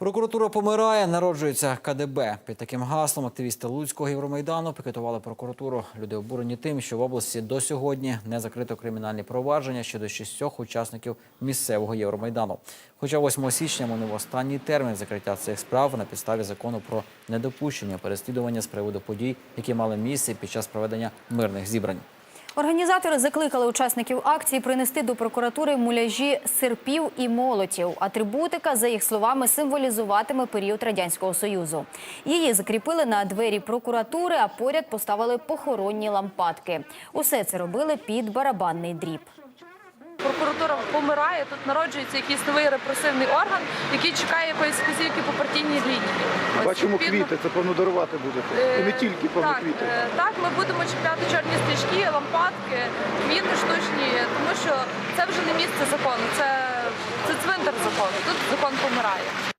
Прокуратура помирає, народжується КДБ. Під таким гаслом активісти Луцького Євромайдану пікетували прокуратуру. Люди обурені тим, що в області до сьогодні не закрито кримінальні провадження щодо шістьох учасників місцевого Євромайдану. Хоча 8 січня минув останній термін закриття цих справ на підставі закону про недопущення переслідування з приводу подій, які мали місце під час проведення мирних зібрань. Організатори закликали учасників акції принести до прокуратури муляжі серпів і молотів. Атрибутика, за їх словами, символізуватиме період радянського союзу. Її закріпили на двері прокуратури, а поряд поставили похоронні лампадки. Усе це робили під барабанний дріб. Прокуратура помирає, тут народжується якийсь новий репресивний орган, який чекає якоїсь вказівки по партійній лінії. Бачимо квіти, це певно дарувати будете. І не е, тільки певно так, квіти. е, Так, ми будемо чіпляти чорні стрічки, лампадки, квіти штучні, тому що це вже не місце закону, це, це цвинтар закону. Тут закон помирає.